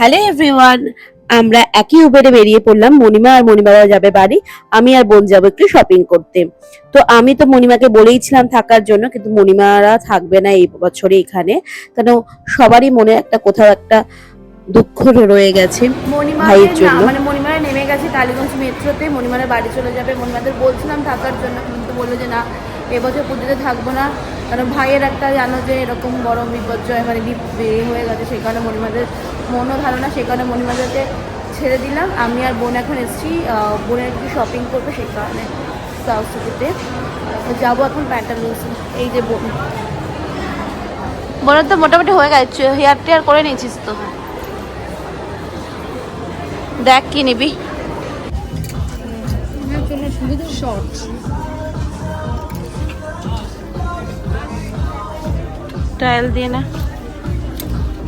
Hello everyone আমরা একই উবেরে বেরিয়ে পড়লাম। মণিমা আর মণিমারা যাবে বাড়ি। আমি আর বোন যাব একটু শপিং করতে। তো আমি তো মণিমাকে বলেইছিলাম থাকার জন্য কিন্তু মণিমারা থাকবে না এই বছরে এখানে। কেন সবারই মনে একটা কোথাও একটা দুঃখ রয়ে গেছে ভাইয়ের জন্য। মানে মণিমারা নেমে গেছে টালিগঞ্জ মেট্রোতে। মণিমারের বাড়ি চলে যাবে। মণিমাদের বলছিলাম থাকার জন্য কিন্তু বলল যে না এবছর পুজোতে থাকব না। কারণ ভাইয়ের একটা জানো যে এরকম বড় বিপর্যয় মানে বিয়ে হয়ে গেছে সেই কারণে মণিমাদের মনও ভালো না সেই কারণে মণিমাদেরকে ছেড়ে দিলাম। আমি আর বোন এখন এসেছি বোনের কিছু শপিং করবে সেই কারণে সাউথ সিটিতে যাব এখন প্যান্টালুন্স এই যে বোন। বোনের তো মোটামুটি হয়ে গেছে হেয়ার টেয়ার করে নিয়েছিস তো। দেখ কি নিবি। শর্ট টাইল দিয়ে না।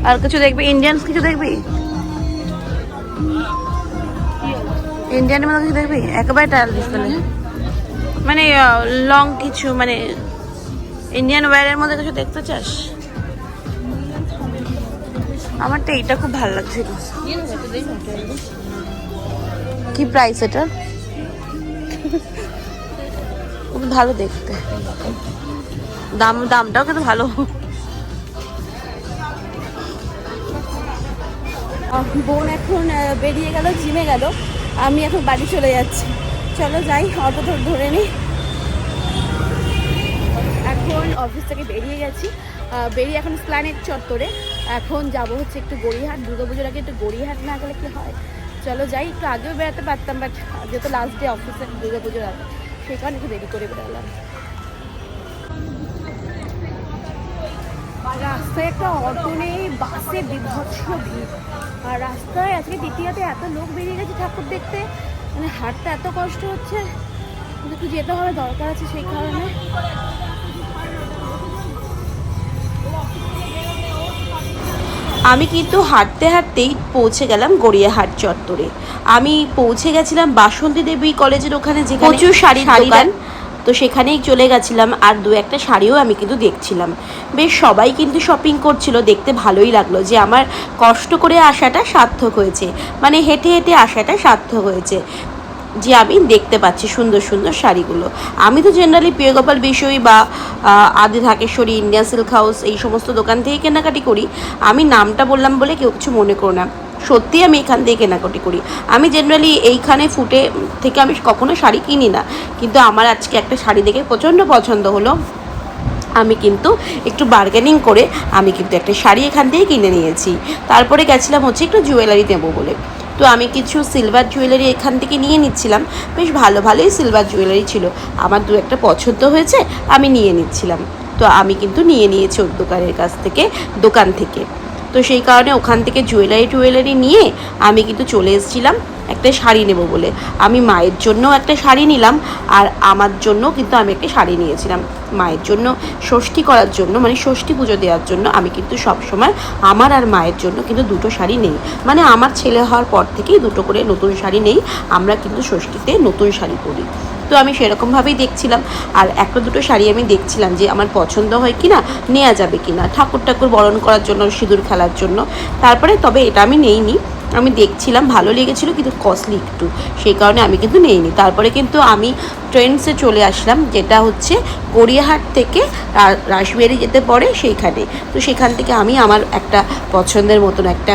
আর কিছু দেখবি? ইন্ডিয়ান কিছু দেখবি? ইন্ডিয়ানের মধ্যে কিছু দেখবি? একেবারে টাইল দিস তাহলে। মানে লং কিছু মানে ইন্ডিয়ান ওয়্যারের মধ্যে কিছু দেখতে চাস? আমার তো এইটা খুব ভালো লাগছিল কি প্রাইস এটা? খুব ভালো দেখতে। দাম, দামটাও কিন্তু ভালো। বোন এখন বেরিয়ে গেল, জিমে গেল। আমি এখন বাড়ি চলে যাচ্ছি। চলো যাই, অটো ধরে নিই এখন অফিস থেকে বেরিয়ে গেছি। বেরিয়ে এখন স্প্ল্যানেট চত্বরে এখন যাব হচ্ছে একটু গড়িয়াহাট দুর্গাপুজোর আগে একটু গড়িয়াহাট না গেলে কি হয়? চলো যাই, একটু আগেও বেড়াতে পারতাম বাট যেহেতু লাস্ট ডে অফিসে দুর্গাপুজোর আগে। সেই কারণে একটু দেরি করে বেরোলাম। রাস্তায় একটা অটো নেই বাসে বিভৎস ভিড়। আর রাস্তায় আজকে দ্বিতীয়তে এত লোক বেরিয়ে গেছে ঠাকুর দেখতে মানে হাঁটতে এত কষ্ট হচ্ছে একটু যেতে হবে দরকার আছে সেই কারণে। আমি কিন্তু হাঁটতে হাঁটতেই পৌঁছে গেলাম গড়িয়াহাট চত্বরে। আমি পৌঁছে গেছিলাম বাসন্তী দেবী কলেজের ওখানে যেখানে প্রচুর শাড়ির দোকান। তো সেখানেই চলে গেছিলাম আর দু একটা শাড়িও আমি কিন্তু দেখছিলাম। বেশ সবাই কিন্তু শপিং করছিল, দেখতে ভালোই লাগল যে আমার কষ্ট করে আসাটা সার্থক হয়েছে। মানে হেঁটে হেঁটে আসাটা সার্থক হয়েছে। যে আমি দেখতে পাচ্ছি সুন্দর সুন্দর শাড়িগুলো। আমি তো জেনারেলি প্রিয়গোপাল বিষয় বা আদি ঢাকেশ্বরী ইন্ডিয়া সিল্ক হাউস এই সমস্ত দোকান থেকে কেনাকাটি করি। আমি নামটা বললাম বলে কেউ কিছু মনে করো না। সত্যি আমি এখান থেকে কেনাকাটি করি। আমি জেনারেলি এইখানে ফুটে থেকে আমি কখনো শাড়ি কিনি না। কিন্তু আমার আজকে একটা শাড়ি দেখে প্রচণ্ড পছন্দ হলো। আমি কিন্তু একটু বার্গেনিং করে আমি কিন্তু একটা শাড়ি এখান থেকে কিনে নিয়েছি। তারপরে গেছিলাম হচ্ছে একটু জুয়েলারি নেব বলে। তো আমি কিছু সিলভার জুয়েলারি এখান থেকে নিয়ে নিচ্ছিলাম। বেশ ভালো ভালোই সিলভার জুয়েলারি ছিল। আমার দু একটা পছন্দ হয়েছে, আমি নিয়ে নিচ্ছিলাম। তো আমি কিন্তু নিয়ে নিয়েছি ওর দোকানের কাছ থেকে, দোকান থেকে। তো সেই কারণে ওখান থেকে জুয়েলারি টুয়েলারি নিয়ে আমি কিন্তু চলে এসেছিলাম একটা শাড়ি নেব বলে। আমি মায়ের জন্য একটা শাড়ি নিলাম আর আমার জন্য কিন্তু আমি একটা শাড়ি নিয়েছিলাম। মায়ের জন্য ষষ্ঠী করার জন্য মানে ষষ্ঠী পুজো দেওয়ার জন্য আমি কিন্তু সব সময় আমার আর মায়ের জন্য কিন্তু দুটো শাড়ি নেই। মানে আমার ছেলে হওয়ার পর থেকেই দুটো করে নতুন শাড়ি নেই। আমরা কিন্তু ষষ্ঠীতে নতুন শাড়ি পরি। তো আমি সেরকমভাবেই দেখছিলাম। আর একটা দুটো শাড়ি আমি দেখছিলাম যে আমার পছন্দ হয় কি না নেওয়া যাবে কি না ঠাকুর ঠাকুর বরণ করার জন্য, সিঁদুর খেলার জন্য। তারপরে তবে এটা আমি নেইনি। আমি দেখছিলাম, ভালো লেগেছিল কিন্তু কস্টলি একটু। সেই কারণে আমি কিন্তু নেইনি। তারপরে কিন্তু আমি ট্রেন্ডসে চলে আসলাম, যেটা হচ্ছে গড়িয়াহাট থেকে রাসবিহারি যেতে পড়ে সেইখানে। তো সেখান থেকে আমি আমার একটা পছন্দের মতন একটা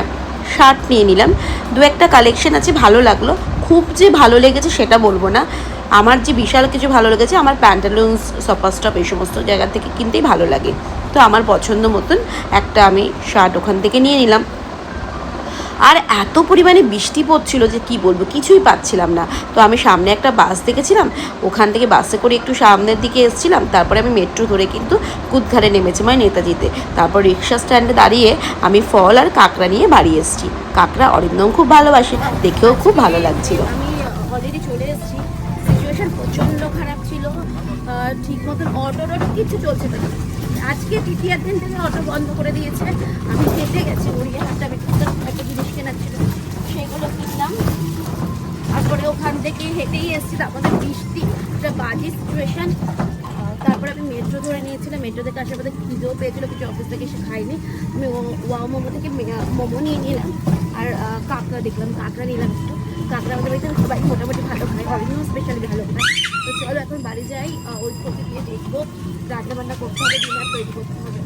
শার্ট নিয়ে নিলাম। দু একটা কালেকশন আছে, ভালো লাগল। খুব যে ভালো লেগেছে সেটা বলব না। আমার যে বিশাল কিছু ভালো লেগেছে, আমার প্যান্টালুন্স সপাস্টপ এই সমস্ত জায়গা থেকে কিনতেই ভালো লাগে। তো আমার পছন্দ মতন একটা আমি শার্ট ওখান থেকে নিয়ে নিলাম। আর এত পরিমাণে বৃষ্টি পড়ছিল যে কি বলব, কিছুই পাচ্ছিলাম না। তো আমি সামনে একটা বাস দেখেছিলাম, ওখান থেকে বাসে করে একটু সামনের দিকে এসেছিলাম, তারপরে আমি মেট্রো ধরে কিন্তু কুদঘাটে নেমেছি মানে নেতাজিতে। তারপর রিক্সা স্ট্যান্ডে দাঁড়িয়ে আমি ফল আর কাঁকড়া নিয়ে বাড়ি এসেছি। কাঁকড়া অরিন্দম খুব ভালোবাসে, দেখেও খুব ভালো লাগছিল। চলে সিচুয়েশন প্রচণ্ড খারাপ ছিল। ঠিক মতন অটো টটো কিছু চলছে না। আজকে তৃতীয়ার দিন থেকে অটো বন্ধ করে দিয়েছে। আমি হেঁটে গেছি গড়িয়াহাটটা একটা জিনিস কেনার ছিল। সেগুলো কিনলাম। তারপরে ওখান থেকে হেঁটেই এসেছি, তারপরে বৃষ্টি, একটা বাজে সিচুয়েশন তারপরে আমি মেট্রো ধরে নিয়েছিলাম। মেট্রো থেকে আসার পথে খিদেও পেয়েছিল, কিছু অফিস থেকে এসে খাইনি। আমি মোমো থেকে মোমো নিয়ে নিলাম। আর কাঁকড়া দেখলাম, কাঁকড়া নিলাম একটু। কাঁকড়া আমাদের বাড়িতে সবাই মোটামুটি ভালো খায় অরিজিনাল স্পেশালি ভালো খায় তো চলো এখন বাড়ি যাই ওই থেকে গিয়ে দেখব। রান্না বান্না করতে হবে, ডিনার তৈরি করতে হবে।